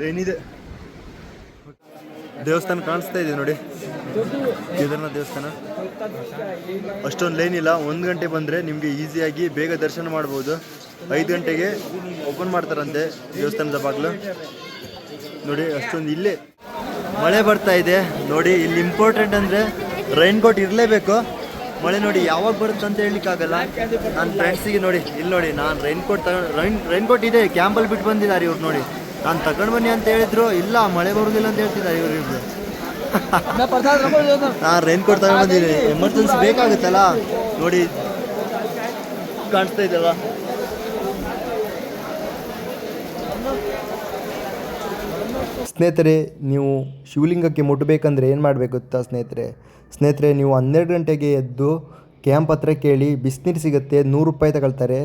ಲೈನ್ ಇದೆ ದೇವಸ್ಥಾನ ಕಾಣಿಸ್ತಾ ಇದೆ ನೋಡಿ. ಇದನ್ನ ದೇವಸ್ಥಾನ. ಅಷ್ಟೊಂದು ಲೈನ್ ಇಲ್ಲ. ಒಂದು ಗಂಟೆ ಬಂದರೆ ನಿಮಗೆ ಈಸಿಯಾಗಿ ಬೇಗ ದರ್ಶನ ಮಾಡ್ಬೋದು. ಐದು ಗಂಟೆಗೆ ಓಪನ್ ಮಾಡ್ತಾರಂತೆ ದೇವಸ್ಥಾನದ ಬಾಗಿಲು. ನೋಡಿ, ಅಷ್ಟೊಂದು ಇಲ್ಲೇ ಮಳೆ ಬರ್ತಾ ಇದೆ. ನೋಡಿ, ಇಲ್ಲಿ ಇಂಪಾರ್ಟೆಂಟ್ ಅಂದರೆ ರೈನ್ ಕೋಟ್ ಇರಲೇಬೇಕು. ಮಳೆ ನೋಡಿ ಯಾವಾಗ ಬರುತ್ತೆ ಅಂತ ಹೇಳಲಿಕ್ಕಾಗಲ್ಲ ನನ್ನ ಫ್ರೆಂಡ್ಸಿಗೆ ನೋಡಿ, ಇಲ್ಲಿ ನೋಡಿ, ನಾನು ರೈನ್ ಕೋಟ್ ತಗೊಂಡು ರೈನ್ ರೈನ್ ಕೋಟ್ ಇದೆ ಕ್ಯಾಂಪಲ್ಲಿ ಬಿಟ್ಟು ಬಂದಿದ್ದಾರೆ ಇವ್ರು ನೋಡಿ. ನಾನು ತಗೊಂಡು ಬನ್ನಿ ಅಂತ ಹೇಳಿದ್ರು, ಇಲ್ಲ, ಮಳೆ ಬರೋದಿಲ್ಲ ಅಂತ ಹೇಳ್ತಿದ್ದಾರೆ ಇವರು ಇಬ್ರು ನಾನು ರೈನ್ ಕೋಟ್ ಎಮರ್ಜೆನ್ಸಿ ಬೇಕಾಗುತ್ತಲ್ಲ? ನೋಡಿ. ಕಾಣಿಸ್ತಾ ಇದೆಯಲ್ಲ ಸ್ನೇಹಿತರೆ ನೀವು ಶಿವಲಿಂಗಕ್ಕೆ ಮುಟ್ಟಬೇಕಂದ್ರೆ ಏನು ಮಾಡಬೇಕು ಗೊತ್ತಾ ಸ್ನೇಹಿತರೆ? ಸ್ನೇಹಿತರೆ ನೀವು ಹನ್ನೆರಡು ಗಂಟೆಗೆ ಎದ್ದು ಕ್ಯಾಂಪ್ ಹತ್ರ ಕೇಳಿ ಬಿಸಿನೀರು ಸಿಗುತ್ತೆ ನೂರು ರೂಪಾಯಿ ತಗೊಳ್ತಾರೆ.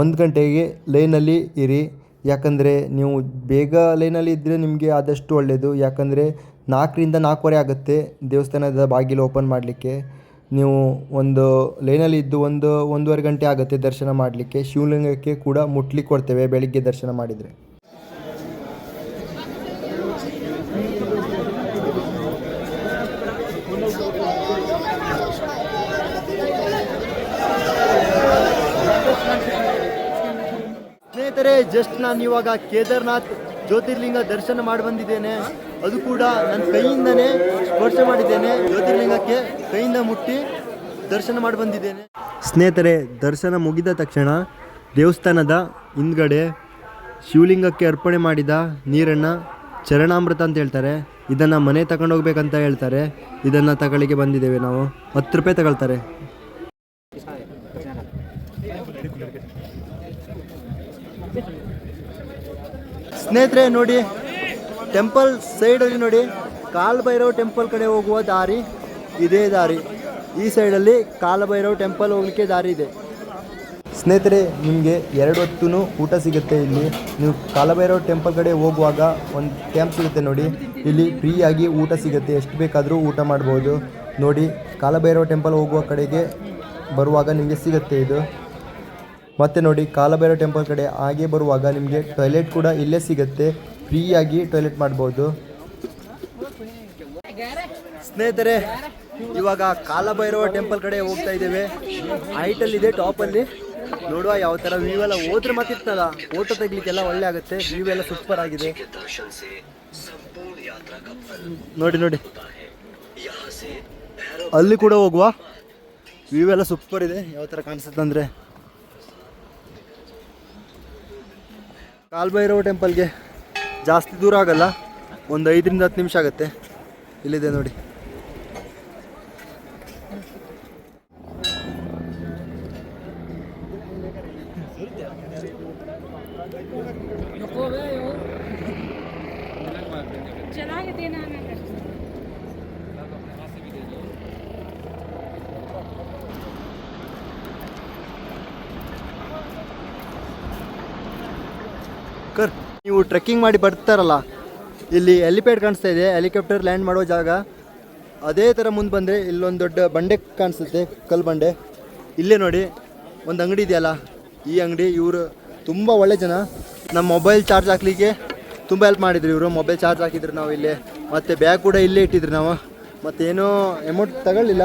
ಒಂದು ಗಂಟೆಗೆ ಲೈನಲ್ಲಿ ಇರಿ. ಯಾಕಂದರೆ ನೀವು ಬೇಗ ಲೈನಲ್ಲಿ ಇದ್ದರೆ ನಿಮಗೆ ಆದಷ್ಟು ಒಳ್ಳೆಯದು ಯಾಕಂದರೆ ನಾಲ್ಕರಿಂದ ನಾಲ್ಕೂವರೆ ಆಗುತ್ತೆ ದೇವಸ್ಥಾನದ ಬಾಗಿಲು ಓಪನ್ ಮಾಡಲಿಕ್ಕೆ. ನೀವು ಒಂದು ಲೈನಲ್ಲಿ ಇದ್ದು ಒಂದು ಒಂದೂವರೆ ಗಂಟೆ ಆಗುತ್ತೆ ದರ್ಶನ ಮಾಡಲಿಕ್ಕೆ. ಶಿವಲಿಂಗಕ್ಕೆ ಕೂಡ ಮುಟ್ಲಿಕ್ಕೆ ಕೊಡ್ತೇವೆ ಬೆಳಿಗ್ಗೆ ದರ್ಶನ ಮಾಡಿದರೆ. ಸ್ನೇಹಿತರೆ, ಜಸ್ಟ್ ನಾನು ಇವಾಗ ಕೇದಾರ್ನಾಥ್ ಜ್ಯೋತಿರ್ಲಿಂಗ ದರ್ಶನ ಮಾಡಿ ಬಂದಿದ್ದೇನೆ. ಅದು ಕೂಡ ನನ್ನ ಕೈಯಿಂದನೇ ಸ್ಪರ್ಶ ಮಾಡಿದ್ದೇನೆ. ಜ್ಯೋತಿರ್ಲಿಂಗಕ್ಕೆ ಕೈಯಿಂದ ಮುಟ್ಟಿ ದರ್ಶನ ಮಾಡಿ ಬಂದಿದ್ದೇನೆ. ಸ್ನೇಹಿತರೆ, ದರ್ಶನ ಮುಗಿದ ತಕ್ಷಣ ದೇವಸ್ಥಾನದ ಹಿಂದ್ಗಡೆ ಶಿವಲಿಂಗಕ್ಕೆ ಅರ್ಪಣೆ ಮಾಡಿದ ನೀರನ್ನು ಚರಣಾಮೃತ ಅಂತ ಹೇಳ್ತಾರೆ. ಇದನ್ನು ಮನೆ ತಗೊಂಡೋಗ್ಬೇಕಂತ ಹೇಳ್ತಾರೆ. ಇದನ್ನು ತಗೊಳ್ಳಿಕ್ಕೆ ಬಂದಿದ್ದೇವೆ ನಾವು. ಹತ್ತು ರೂಪಾಯಿ ತಗೊಳ್ತಾರೆ. ಸ್ನೇಹಿತರೆ, ನೋಡಿ ಟೆಂಪಲ್ ಸೈಡಲ್ಲಿ ನೋಡಿ, ಕಾಲಭೈರವ್ ಟೆಂಪಲ್ ಕಡೆ ಹೋಗುವ ದಾರಿ ಇದೇ ದಾರಿ. ಈ ಸೈಡಲ್ಲಿ ಕಾಲಭೈರವ್ ಟೆಂಪಲ್ ಹೋಗ್ಲಿಕ್ಕೆ ದಾರಿ ಇದೆ. ಸ್ನೇಹಿತರೆ, ನಿಮಗೆ ಎರಡು ಹೊತ್ತೂ ಊಟ ಸಿಗುತ್ತೆ ಇಲ್ಲಿ. ನೀವು ಕಾಲಭೈರವ್ ಟೆಂಪಲ್ ಕಡೆ ಹೋಗುವಾಗ ಒಂದು ಕ್ಯಾಂಪ್ ಸಿಗುತ್ತೆ ನೋಡಿ. ಇಲ್ಲಿ ಫ್ರೀಯಾಗಿ ಊಟ ಸಿಗುತ್ತೆ. ಎಷ್ಟು ಬೇಕಾದರೂ ಊಟ ಮಾಡ್ಬೋದು. ನೋಡಿ, ಕಾಲಭೈರವ ಟೆಂಪಲ್ ಹೋಗುವ ಕಡೆಗೆ ಬರುವಾಗ ನಿಮಗೆ ಸಿಗುತ್ತೆ ಇದು. ಮತ್ತು ನೋಡಿ, ಕಾಲಭೈರವ ಟೆಂಪಲ್ ಕಡೆ ಹಾಗೆ ಬರುವಾಗ ನಿಮಗೆ ಟಾಯ್ಲೆಟ್ ಕೂಡ ಇಲ್ಲೇ ಸಿಗುತ್ತೆ. ಫ್ರೀಯಾಗಿ ಟಾಯ್ಲೆಟ್ ಮಾಡ್ಬೋದು. ಸ್ನೇಹಿತರೆ, ಇವಾಗ ಕಾಲಭೈರವ ಟೆಂಪಲ್ ಕಡೆ ಹೋಗ್ತಾ ಇದ್ದೇವೆ. ಇದೆ ಟಾಪಲ್ಲಿ ನೋಡುವ ಯಾವ ಥರ ವ್ಯೂ ಎಲ್ಲ ಹೋದ್ರೆ ಮಾತಿರ್ತಲ್ಲ ಫೋಟೋ ತೆಗ್ಲಿಕ್ಕೆಲ್ಲ ಒಳ್ಳೆ ಆಗುತ್ತೆ. ವ್ಯೂ ಎಲ್ಲ ಸೂಪರ್ ಆಗಿದೆ. ನೋಡಿ ನೋಡಿ. ಅಲ್ಲಿ ಕೂಡ ಹೋಗುವ. ವ್ಯೂ ಎಲ್ಲ ಸೂಪರ್ ಇದೆ. ಯಾವ ಥರ ಕಾಣಿಸುತ್ತೆ ಅಂದರೆ. ಕಾಲ್ಭೈರವ ಟೆಂಪಲ್ಗೆ ಜಾಸ್ತಿ ದೂರ ಆಗಲ್ಲ. ಒಂದು ಐದರಿಂದ ಹತ್ತು ನಿಮಿಷ ಆಗುತ್ತೆ. ಇಲ್ಲಿದೆ ನೋಡಿ. ಚೆನ್ನಾಗಿದೆ ನಾನು ಕರ್ ನೀವು ಟ್ರೆಕ್ಕಿಂಗ್ ಮಾಡಿ ಬರ್ತಾರಲ್ಲ, ಇಲ್ಲಿ ಹೆಲಿಪ್ಯಾಡ್ ಕಾಣಿಸ್ತಾ ಇದೆ ಹೆಲಿಕಾಪ್ಟರ್ ಲ್ಯಾಂಡ್ ಮಾಡೋ ಜಾಗ. ಅದೇ ಥರ ಮುಂದೆ ಬಂದರೆ ಇಲ್ಲೊಂದು ದೊಡ್ಡ ಬಂಡೆ ಕಾಣಿಸುತ್ತೆ ಕಲ್ಲು ಬಂಡೆ ಇಲ್ಲೇ ನೋಡಿ, ಒಂದು ಅಂಗಡಿ ಇದೆಯಲ್ಲ, ಈ ಅಂಗಡಿ ಇವರು ತುಂಬ ಒಳ್ಳೆ ಜನ. ನಮ್ಮ ಮೊಬೈಲ್ ಚಾರ್ಜ್ ಹಾಕ್ಲಿಕ್ಕೆ ತುಂಬ ಹೆಲ್ಪ್ ಮಾಡಿದ್ರು ಇವರು. ಮೊಬೈಲ್ ಚಾರ್ಜ್ ಹಾಕಿದ್ರು ನಾವು ಇಲ್ಲೇ. ಮತ್ತು ಬ್ಯಾಗ್ ಕೂಡ ಇಲ್ಲೇ ಇಟ್ಟಿದ್ರು ನಾವು. ಮತ್ತೇನೋ ಅಮೌಂಟ್ ತಗೊಳ್ಳಿಲ್ಲ.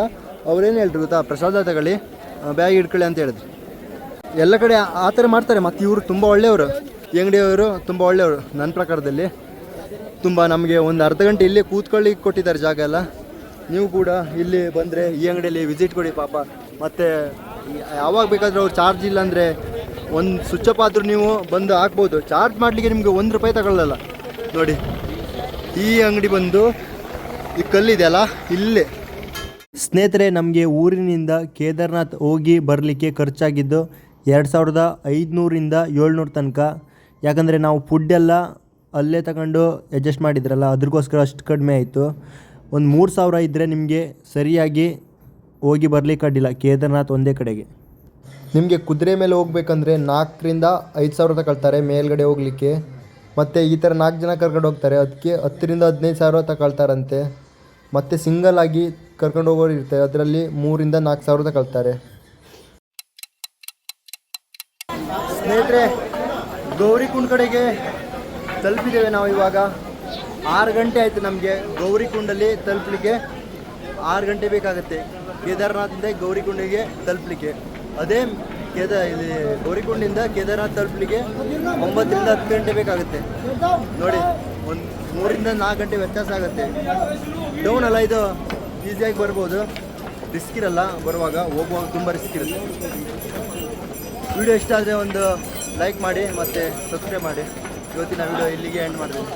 ಅವ್ರೇನು ಹೇಳಿದ್ರು ಗೊತ್ತಾ? ಪ್ರಸಾದ ತಗೊಳ್ಳಿ ಬ್ಯಾಗ್ ಇಟ್ಕೊಳ್ಳಿ ಅಂತ ಹೇಳಿದ್ರು. ಎಲ್ಲ ಕಡೆ ಆ ಥರ ಮಾಡ್ತಾರೆ. ಮತ್ತು ಇವರು ತುಂಬ ಒಳ್ಳೆಯವರು. ಈ ಅಂಗಡಿಯವರು ತುಂಬ ಒಳ್ಳೆಯವರು ನನ್ನ ಪ್ರಕಾರದಲ್ಲಿ. ತುಂಬ ನಮಗೆ ಒಂದು ಅರ್ಧ ಗಂಟೆ ಇಲ್ಲೇ ಕೂತ್ಕೊಳ್ಳಿ ಕೊಟ್ಟಿದ್ದಾರೆ ಜಾಗ ಎಲ್ಲ. ನೀವು ಕೂಡ ಇಲ್ಲಿ ಬಂದರೆ ಈ ಅಂಗಡಿಯಲ್ಲಿ ವಿಸಿಟ್ ಕೊಡಿ ಪಾಪ. ಮತ್ತು ಯಾವಾಗ ಬೇಕಾದರೂ ಅವ್ರು ಚಾರ್ಜ್ ಇಲ್ಲ ಅಂದರೆ ಒಂದು ಸ್ವಿಚ್ ಅಪ್ ಆದರೂ ನೀವು ಬಂದು ಹಾಕ್ಬೋದು. ಚಾರ್ಜ್ ಮಾಡಲಿಕ್ಕೆ ನಿಮಗೆ ಒಂದು ರೂಪಾಯಿ ತಗೊಳ್ಳಲ್ಲ. ನೋಡಿ, ಈ ಅಂಗಡಿ ಬಂದು ಈ ಕಲ್ಲಿದೆಯಲ್ಲ ಇಲ್ಲೇ. ಸ್ನೇಹಿತರೆ, ನಮಗೆ ಊರಿನಿಂದ ಕೇದಾರ್ನಾಥ್ ಹೋಗಿ ಬರಲಿಕ್ಕೆ ಖರ್ಚಾಗಿದ್ದು ಎರಡು ಸಾವಿರದ ಐದುನೂರಿಂದ ಏಳ್ನೂರು ತನಕ. ಯಾಕಂದರೆ ನಾವು ಫುಡ್ ಎಲ್ಲ ಅಲ್ಲೇ ತಗೊಂಡು ಅಡ್ಜಸ್ಟ್ ಮಾಡಿದ್ರಲ್ಲ ಅದಕ್ಕೋಸ್ಕರ ಅಷ್ಟು ಕಡಿಮೆ ಆಯಿತು. ಒಂದು ಮೂರು ಸಾವಿರ ಇದ್ದರೆ ನಿಮಗೆ ಸರಿಯಾಗಿ ಹೋಗಿ ಬರಲಿಕ್ಕೆ ಅಡ್ಡಿಲ್ಲ ಕೇದಾರ್ನಾಥ್ ಒಂದೇ ಕಡೆಗೆ. ನಿಮಗೆ ಕುದುರೆ ಮೇಲೆ ಹೋಗ್ಬೇಕಂದ್ರೆ ನಾಲ್ಕರಿಂದ ಐದು ಸಾವಿರ ತಗೊಳ್ತಾರೆ ಮೇಲ್ಗಡೆ ಹೋಗಲಿಕ್ಕೆ. ಮತ್ತು ಈ ಥರ ನಾಲ್ಕು ಜನ ಕರ್ಕೊಂಡು ಹೋಗ್ತಾರೆ ಅದಕ್ಕೆ ಹತ್ತರಿಂದ ಹದಿನೈದು ಸಾವಿರ ತಗೊಳ್ತಾರಂತೆ. ಮತ್ತು ಸಿಂಗಲ್ ಆಗಿ ಕರ್ಕೊಂಡು ಹೋಗೋರು ಇರ್ತಾರೆ ಅದರಲ್ಲಿ ಮೂರಿಂದ ನಾಲ್ಕು ಸಾವಿರ ತಗೊಳ್ತಾರೆ. ಸ್ನೇಹಿತರೆ ಗೌರಿಕುಂಡ್ ಕಡೆಗೆ ತಲುಪಿದ್ದೇವೆ ನಾವು ಇವಾಗ. ಆರು ಗಂಟೆ ಆಯಿತು ನಮಗೆ ಗೌರಿಕುಂಡಲ್ಲಿ ತಲುಪಲಿಕ್ಕೆ. ಆರು ಗಂಟೆ ಬೇಕಾಗುತ್ತೆ. ಕೇದಾರನಾಥಿಂದ ಗೌರಿಕುಂಡಿಗೆ ತಲುಪಲಿಕ್ಕೆ. ಅದೇ ಕೇದ, ಇಲ್ಲಿ ಗೌರಿಕುಂಡಿಂದ ಕೇದಾರ್ನಾಥ್ ತಲುಪಲಿಕ್ಕೆ ಒಂಬತ್ತರಿಂದ ಹತ್ತು ಗಂಟೆ ಬೇಕಾಗುತ್ತೆ. ನೋಡಿ, ಒಂದು ಮೂರಿಂದ ನಾಲ್ಕು ಗಂಟೆ ವ್ಯತ್ಯಾಸ ಆಗುತ್ತೆ. ಡೌನ್ ಅಲ್ಲ ಇದು? ಈಸಿಯಾಗಿ ಬರ್ಬೋದು. ರಿಸ್ಕ್ ಇರಲ್ಲ. ಬರುವಾಗ ಹೋಗುವಾಗ ತುಂಬ ರಿಸ್ಕ್ ಇರುತ್ತೆ. ವಿಡಿಯೋ ಇಷ್ಟ ಆದರೆ ಒಂದು ಲೈಕ್ ಮಾಡಿ ಮತ್ತು ಸಬ್ಸ್ಕ್ರೈಬ್ ಮಾಡಿ. ಇವತ್ತಿನ ವಿಡಿಯೋ ಇಲ್ಲಿಗೆ ಎಂಡ್ ಮಾಡ್ತೀನಿ.